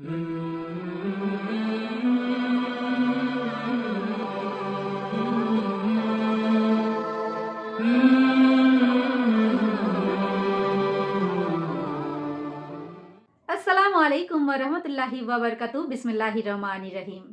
আসসালামু আলাইকুম রহমতুল্লাহি বাবরকাতু বিসমিল্লাহি রহমান রহিম।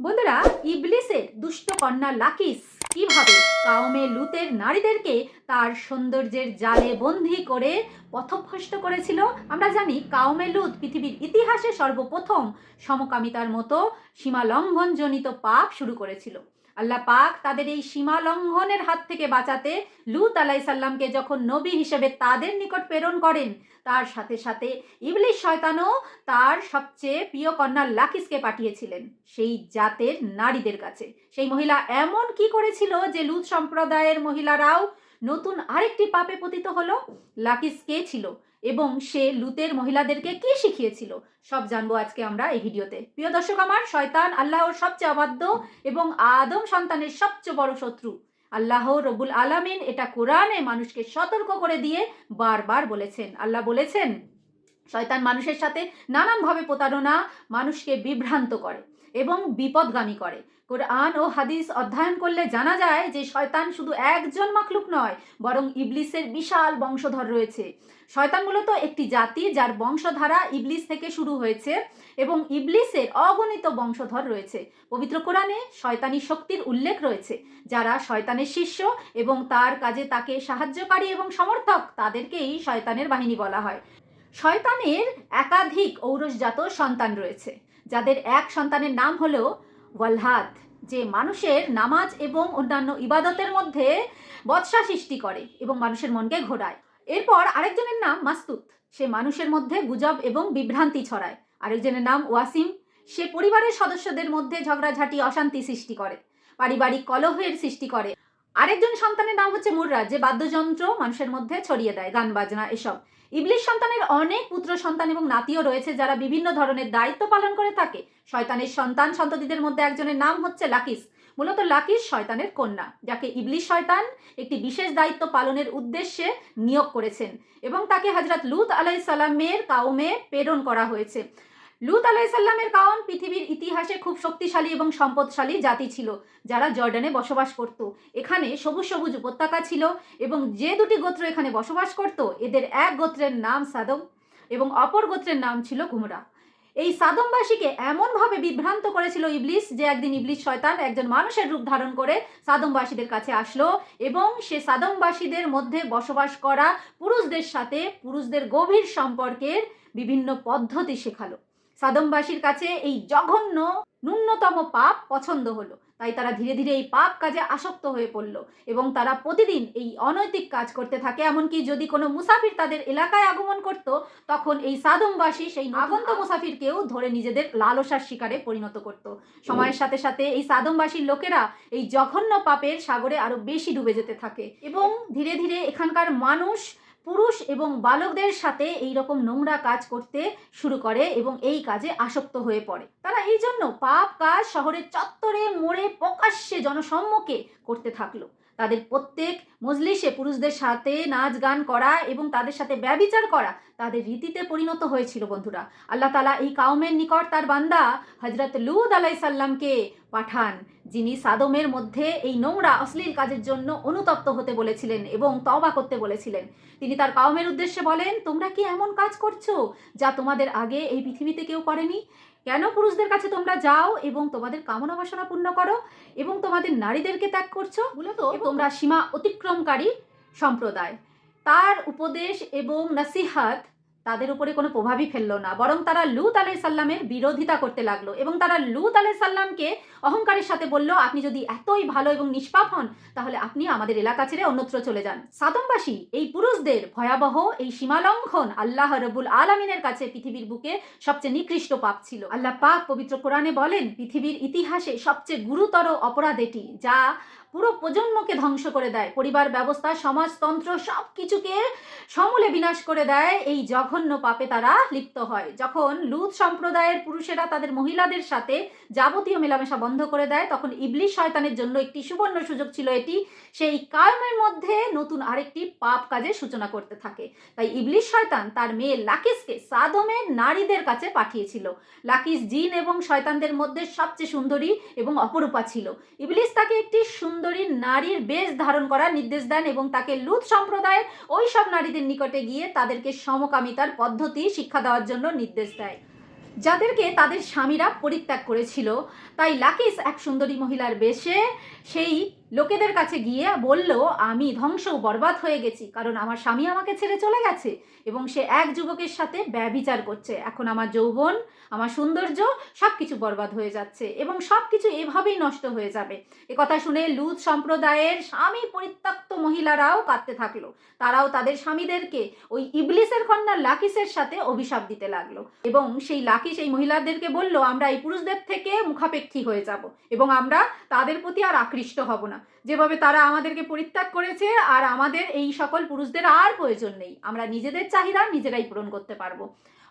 বন্ধুরা ইবলিসের দুষ্ট কন্যা লাকিস কীভাবে কাউমে লুতের নারীদেরকে তার সৌন্দর্যের জালে বন্দি করে পথভ্রষ্ট করেছিল? আমরা জানি কাউমে লুত পৃথিবীর ইতিহাসে সর্বপ্রথম সমকামিতার মতো সীমালঙ্ঘনজনিত পাপ শুরু করেছিল। আল্লাহ পাক তাদের এই সীমা লঙ্ঘনের হাত থেকে বাঁচাতে লুত আলাই সাল্লামকে যখন নবী হিসেবে তাদের নিকট প্রেরণ করেন, তার সাথে সাথে ইবলিশ শয়তানও তার সবচেয়ে প্রিয় কন্যা লাকিসকে পাঠিয়েছিলেন, সেই জাতের নারীদের কাছে। সেই মহিলা এমন কি করেছিল যে লুত সম্প্রদায়ের মহিলারাও নতুন আরেকটি পাপে পতিত হলো লাকিস কে ছিল এবং সে লুতের মহিলাদেরকে কি শিখিয়েছিল? সব জানব আজকে আমরা এই ভিডিওতে। প্রিয় দর্শক আমার, শয়তান আল্লাহর সবচেয়ে অবাধ্য এবং আদম সন্তানের সবচেয়ে বড় শত্রু। আল্লাহ রবুল আলামিন এটা কোরআনে মানুষকে সতর্ক করে দিয়ে বারবার বলেছেন। আল্লাহ বলেছেন শয়তান মানুষের সাথে নানানভাবে প্রতারণা মানুষকে বিভ্রান্ত করে এবং বিপদগামী করে। কোরআন ও হাদিস অধ্যয়ন করলে জানা যায় যে শয়তান শুধু একজন মাখলুক নয়, বরং ইবলিসের বিশাল বংশধর রয়েছে। শয়তান মূলত একটি জাতি যার বংশধারা ইবলিস থেকে শুরু হয়েছে এবং ইবলিসের অগণিত বংশধর রয়েছে। পবিত্র কোরআনে শয়তানি শক্তির উল্লেখ রয়েছে, যারা শয়তানের শিষ্য এবং তার কাজে তাকে সাহায্যকারী এবং সমর্থক তাদেরকেই শয়তানের বাহিনী বলা হয়। শয়তানের একাধিক ঔরসজাত সন্তান রয়েছে, যাদের এক সন্তানের নাম হলো ওয়ালহাদ, যে মানুষের নামাজ এবং অন্যান্য ইবাদতের মধ্যে বৎসা সৃষ্টি করে এবং মানুষের মনকে ঘোরায়। এরপর আরেকজনের নাম মাস্তুত সে মানুষের মধ্যে গুজব এবং বিভ্রান্তি ছড়ায়। আরেকজনের নাম ওয়াসিম, সে পরিবারের সদস্যদের মধ্যে ঝগড়াঝাঁটি, অশান্তি সৃষ্টি করে, পারিবারিক কলহের সৃষ্টি করে আরেকজন সন্তানের নাম হচ্ছে মুর্রা, যে বাদ্যযন্ত্র মানুষের মধ্যে ছড়িয়ে দেয়, গান, বাজনা, এসব। ইবলিশ সন্তানের অনেক পুত্র, সন্তান এবং নাতিও রয়েছে যারা বিভিন্ন ধরনের দায়িত্ব পালন করে থাকে। শয়তানের সন্তান সন্ততিদের মধ্যে একজনের নাম হচ্ছে লাকিস। মূলত লাকিস শয়তানের কন্যা, যাকে ইবলিশ শয়তান একটি বিশেষ দায়িত্ব পালনের উদ্দেশ্যে নিয়োগ করেছেন এবং তাকে হজরত লুত আলাই সাল্লামের কাউমে প্রেরণ করা হয়েছে। লুত আলাই সাল্লামের কাউম পৃথিবীর ইতিহাসে খুব শক্তিশালী এবং সম্পদশালী জাতি ছিল, যারা জর্ডানে বসবাস করত। এখানে সবুজ সবুজ উপত্যকা ছিল এবং যে দুটি গোত্র এখানে বসবাস করত, এদের এক গোত্রের নাম সাদম এবং অপর গোত্রের নাম ছিল কুমরা। এই সাদমবাসীকে এমনভাবে বিভ্রান্ত করেছিল ইবলিস যে একদিন ইবলিস শয়তান একজন মানুষের রূপ ধারণ করে সাদমবাসীদের কাছে আসলো এবং সে সাদমবাসীদের মধ্যে বসবাস করা পুরুষদের সাথে পুরুষদের গভীর সম্পর্কের বিভিন্ন পদ্ধতি শেখালো। সাদমবাসীর কাছে এই জঘন্য ন্যূনতম পাপ পছন্দ হলো। তাই তারা ধীরে ধীরে এই পাপ কাজে আসক্ত হয়ে পড়ল এবং তারা প্রতিদিন এই অনৈতিক কাজ করতে থাকে। এমনকি যদি কোনো মুসাফির তাদের এলাকায় আগমন করত তখন এই সাদমবাসী সেই আগন্ত মুসাফিরকেও ধরে নিজেদের লালসার শিকারে পরিণত করত। সময়ের সাথে সাথে এই সাদমবাসীর লোকেরা এই জঘন্য পাপের সাগরে আরও বেশি ডুবে যেতে থাকে। এবং ধীরে ধীরে এখানকার মানুষ পুরুষ এবং বালকদের সাথে এই রকম নোংরা কাজ করতে শুরু করে এবং এই কাজে আসক্ত হয়ে পড়ে। তারা এই জন্য পাপ কাজ শহরের চত্বরে মোড়ে প্রকাশ্যে জনসম্মুখে করতে থাকল। তাদের প্রত্যেক মজলিসে পুরুষদের সাথে নাচ গান করা এবং তাদের সাথে ব্যবিচার করা তাদের রীতিতে পরিণত হয়েছিল, বন্ধুরা। আল্লাহ তালা এই কাউমের নিকট তার বান্দা হজরত লুদ আলাই সাল্লামকে পাঠান, যিনি সাদমের মধ্যে এই নোংরা, অশ্লীল কাজের জন্য অনুতপ্ত হতে বলেছিলেন এবং তবা করতে বলেছিলেন। তিনি তার কাউমের উদ্দেশ্যে বলেন, তোমরা কি এমন কাজ করছ যা তোমাদের আগে এই পৃথিবীতে কেউ করেনি? কেন পুরুষদের কাছে তোমরা যাও এবং তোমাদের কামনা বাসনা পূর্ণ করো এবং তোমাদের নারীদেরকে ত্যাগ করছ? মূলত তোমরা সীমা অতিক্রমকারী সম্প্রদায়। তার উপদেশ এবং নাসিহাত তাদের উপরে কোনো প্রভাবই ফেলল না। বরং তারা লুত আলাই সাল্লামের বিরোধিতা করতে লাগল এবং তারা লুত আলাই সাল্লামকে অহংকারের সাথে বলল, আপনি যদি এতই ভালো এবং নিষ্পাপ হন, তাহলে আপনি আমাদের এলাকা ছেড়ে অন্যত্র চলে যান। সাদমবাসী এই পুরুষদের ভয়াবহ এই সীমালঙ্ঘন আল্লাহ রবুল আলমিনের কাছে পৃথিবীর বুকে সবচেয়ে নিকৃষ্ট পাপ ছিল। আল্লাহ পাক পবিত্র কোরআনে বলেন, পৃথিবীর ইতিহাসে সবচেয়ে গুরুতর অপরাধ এটি, যা পুরো প্রজন্মকে ধ্বংস করে দেয়। পরিবার, ব্যবস্থা, সমাজতন্ত্র সব কিছুকে সমূলে বিনাশ করে দেয়। এই জঘন্য পাপে তারা লিপ্ত হয়। যখন লুত সম্প্রদায়ের পুরুষেরা তাদের মহিলাদের সাথে যাবতীয় মেলামেশা বন্ধ করে দেয়, তখন ইবলিশ শয়তানের জন্য একটি সুবর্ণ সুযোগ ছিল এটি। সেই কায়মের মধ্যে নতুন আরেকটি পাপ কাজের সূচনা করতে থাকে। তাই ইবলিশ শয়তান তার মেয়ে লাকিসকে সাদমের নারীদের কাছে পাঠিয়েছিল। লাকিস জিন এবং শয়তানদের মধ্যে সবচেয়ে সুন্দরী এবং অপরূপা ছিল। ইবলিস তাকে একটি সুন্দরী নারীর বেশ ধারণ করার নির্দেশ দেন এবং তাকে লুত সম্প্রদায়ের ওই সব নারীদের নিকটে গিয়ে তাদেরকে সমকামিতার পদ্ধতি, শিক্ষা দেওয়ার জন্য নির্দেশ দেয়। যাদেরকে তাদের স্বামীরা পরিত্যাগ করেছিল, তাই লাকিস এক সুন্দরী মহিলার বেশে সেই লোকেদের কাছে গিয়ে বলল, আমি ধ্বংস বরবাদ হয়ে গেছি, কারণ আমার স্বামী আমাকে ছেড়ে চলে গেছে এবং সে এক যুবকের সাথে ব্যবিচার করছে। এখন আমার যৌবন, আমার সৌন্দর্য সব কিছু বরবাদ হয়ে যাচ্ছে এবং সব কিছু এভাবেই নষ্ট হয়ে যাবে। কথা শুনে লুত সম্প্রদায়ের স্বামী পরিত্যক্ত মহিলারাও কাঁদতে থাকল। তারাও তাদের স্বামীদেরকে ওই ইবলিসের কন্যা লাকিসের সাথে অভিশাপ দিতে লাগল এবং সেই লাকিস এই মহিলাদেরকে বলল, আমরা এই পুরুষদের থেকে মুখাপেক্ষী হয়ে যাব এবং আমরা তাদের প্রতি আর আকৃষ্ট হব না। যেভাবে তারা আমাদেরকে পরিত্যাগ করেছে আর আমাদের এই সকল পুরুষদের আর প্রয়োজন নেই। আমরা নিজেদের চাহিদা নিজেরাই পূরণ করতে পারব।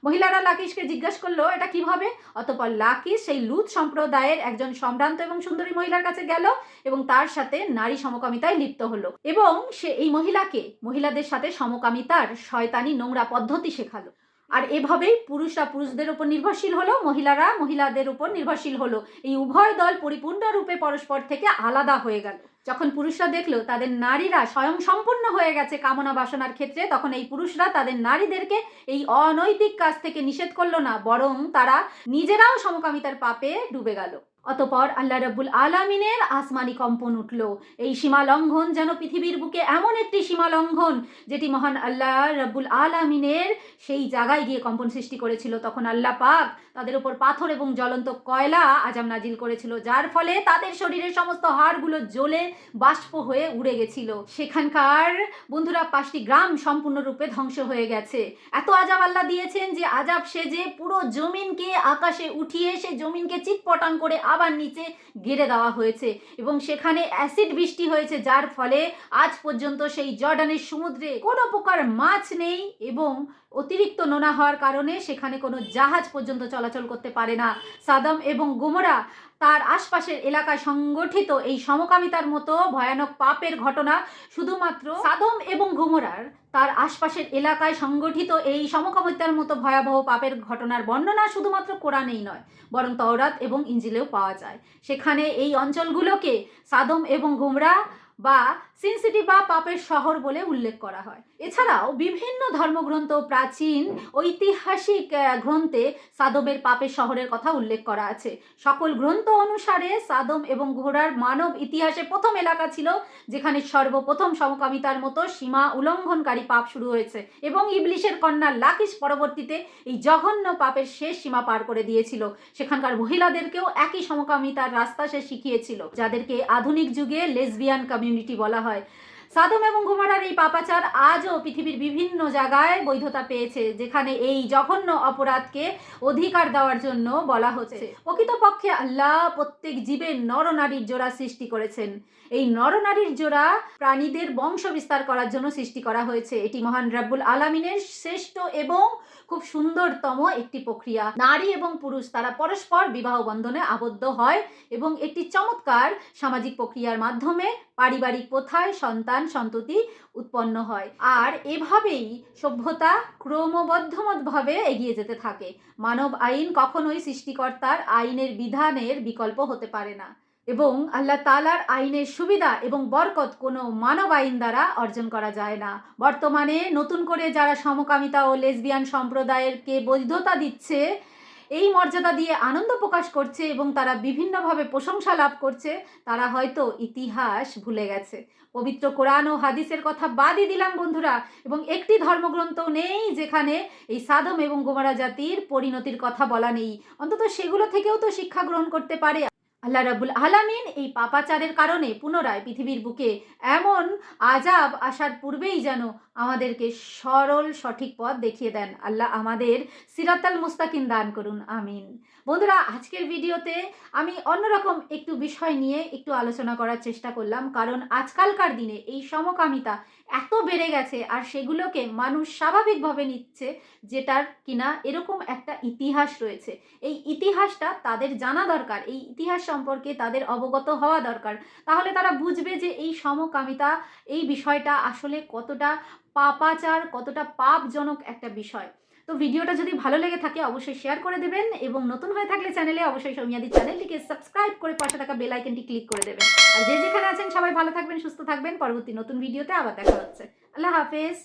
মহিলারা লাকিসকে জিজ্ঞাসা করল, এটা কীভাবে? অতপর লাকিশ সেই লুত সম্প্রদায়ের একজন সম্ভ্রান্ত এবং সুন্দরী মহিলার কাছে গেল এবং তার সাথে নারী সমকামিতায় লিপ্ত হলো এবং সে এই মহিলাকে মহিলাদের সাথে সমকামিতার শয়তানি নোংরা পদ্ধতি শেখালো। আর এভাবেই পুরুষরা পুরুষদের উপর নির্ভরশীল হলো, মহিলারা মহিলাদের উপর নির্ভরশীল হলো। এই উভয় দল পরিপূর্ণরূপে পরস্পর থেকে আলাদা হয়ে গেল। যখন পুরুষরা দেখল তাদের নারীরা স্বয়ং সম্পূর্ণ হয়ে গেছে কামনা বাসনার ক্ষেত্রে, তখন এই পুরুষরা তাদের নারীদেরকে এই অনৈতিক কাজ থেকে নিষেধ করল না, বরং তারা নিজেরাও সমকামিতার পাপে ডুবে গেল। অতপর আল্লাহ রব্বুল আলামিনের আসমানি কম্পন উঠল। এই সীমা লঙ্ঘন যেন পৃথিবীর বুকে এমন একটি সীমা লঙ্ঘন, যেটি মহান আল্লাহ রব্বুল আলামিনের সেই জায়গায় গিয়ে কম্পন সৃষ্টি করেছিল, তখন আল্লাহ পাক তাদের উপর পাথর এবং জ্বলন্ত কয়লা আজাম নাজিল করেছিল, যার ফলে তাদের শরীরের সমস্ত হাড়গুলো জ্বলে বাষ্প হয়ে উড়ে গেছিল। সেখানকার বন্ধুরা, পাঁচটি গ্রাম সম্পূর্ণরূপে ধ্বংস হয়ে গেছে। এত আজাব আল্লাহ দিয়েছেন যে আজাব সেজে পুরো জমিনকে আকাশে উঠিয়ে সে জমিনকে চিটপটাং করে আবার নিচে গেড়ে দেওয়া হয়েছে এবং সেখানে অ্যাসিড বৃষ্টি হয়েছে, যার ফলে আজ পর্যন্ত সেই জর্ডানের সমুদ্রে কোনো প্রকার মাছ নেই এবং অতিরিক্ত নোনা হওয়ার কারণে সেখানে কোনো জাহাজ পর্যন্ত চলাচল করতে পারে না। সাদাম এবং গোমরা তার আশপাশের এলাকায় সংগঠিত এই সমকামিতার মতো ভয়ানক পাপের ঘটনা শুধুমাত্র সাদম এবং গোমরার তার আশপাশের এলাকায় সংগঠিত এই সমকামিতার মতো ভয়াবহ পাপের ঘটনার বর্ণনা শুধুমাত্র কোরআনেই নয়, বরং তওরাত এবং ইঞ্জিলেও পাওয়া যায়। সেখানে এই অঞ্চলগুলোকে সাদম এবং গোমরা বা সিনসিটি বা পাপের শহর বলে উল্লেখ করা হয়। এছাড়াও বিভিন্ন ধর্মগ্রন্থ প্রাচীন ঐতিহাসিক গ্রন্থে সাদমের পাপের শহরের কথা উল্লেখ করা আছে। সকল গ্রন্থ অনুসারে সাদম এবং ঘোড়ার মানব ইতিহাসে প্রথম এলাকা ছিল, যেখানে সর্বপ্রথম সমকামিতার মতো সীমা উল্লঙ্ঘনকারী পাপ শুরু হয়েছে এবং ইবলিশের কন্যা লাকিস পরবর্তীতে এই জঘন্য পাপের শেষ সীমা পার করে দিয়েছিল। সেখানকার মহিলাদেরকেও একই সমকামিতার রাস্তা সে শিখিয়েছিল, যাদেরকে আধুনিক যুগে লেসবিয়ান কমিউনিটি বলা হয়। সাদম এবং ঘুমারার এই পাপাচার আজও পৃথিবীর বিভিন্ন জায়গায় বৈধতা পেয়েছে যেখানে এই জঘন্য অপরাধকে অধিকার দেওয়ার জন্য বলা হচ্ছে। প্রকৃতপক্ষে আল্লাহ প্রত্যেক জীবের নরনারীর জোড়া সৃষ্টি করেছেন। এই নরনারীর জোড়া প্রাণীদের বংশ বিস্তার করার জন্য সৃষ্টি করা হয়েছে। এটি মহান রাব্বুল আলামিনের শ্রেষ্ঠ এবং খুব সুন্দরতম একটি প্রক্রিয়া। নারী এবং পুরুষ তারা পরস্পর বিবাহ বন্ধনে আবদ্ধ হয় এবং একটি চমৎকার সামাজিক প্রক্রিয়ার মাধ্যমে পারিবারিক প্রথায় সন্তান সন্ততি উৎপন্ন হয়। আর এভাবেই সভ্যতা ক্রমবদ্ধভাবে এগিয়ে যেতে থাকে। মানব আইন কখনোই সৃষ্টিকর্তার আইনের বিধানের বিকল্প হতে পারে না। এবং আল্লাহ তালার আইনের সুবিধা এবং বরকত কোনো মানব আইন দ্বারা অর্জন করা যায় না। বর্তমানে নতুন করে যারা সমকামিতা ও লেসবিয়ান সম্প্রদায়েরকে বৈধতা দিচ্ছে, এই মর্যাদা দিয়ে আনন্দ প্রকাশ করছে এবং তারা বিভিন্নভাবে প্রশংসা লাভ করছে, তারা হয়তো ইতিহাস ভুলে গেছে। পবিত্র কোরআন ও হাদিসের কথা বাদই দিলাম বন্ধুরা, এবং একটি ধর্মগ্রন্থ নেই যেখানে এই সাদম এবং গোমারা জাতির পরিণতির কথা বলা নেই। অন্তত সেগুলো থেকেও তো শিক্ষা গ্রহণ করতে পারে। আল্লাহ রাবুল আলামিন এই পাপাচারের কারণে পুনরায় পৃথিবীর বুকে এমন আজাব আসার পূর্বেই যেন আমাদেরকে সরল সঠিক পথ দেখিয়ে দেন। আল্লাহ আমাদের সিরাতাল মুস্তাকিম দান করুন। আমিন। বন্ধুরা, আজকের ভিডিওতে আমি অন্যরকম একটু বিষয় নিয়ে একটু আলোচনা করার চেষ্টা করলাম। কারণ আজকালকার দিনে এই সমকামিতা এত বেড়ে গেছে আর সেগুলোকে মানুষ স্বাভাবিকভাবে নিচ্ছে যেটার কিনা এরকম একটা ইতিহাস রয়েছে। এই ইতিহাসটা তাদের জানা দরকার, এই ইতিহাস সম্পর্কে তাদের অবগত হওয়া দরকার। তাহলে তারা বুঝবে যে এই সমকামিতা, এই বিষয়টা আসলে কতটা পাপাচার, কতটা পাপজনক একটা বিষয়। তো ভিডিওটা যদি ভালো লেগে থাকে, অবশ্যই শেয়ার করে দেবেন এবং নতুন হয়ে থাকলে চ্যানেলে অবশ্যই সৌমিয়াদি চ্যানেলটিকে সাবস্ক্রাইব করে পাশে থাকা বেল ক্লিক করে দেবেন। আর যে যেখানে আছেন, সবাই ভালো থাকবেন, সুস্থ থাকবেন। পরবর্তী নতুন ভিডিওতে আবার দেখা হচ্ছে। আল্লাহ হাফেজ।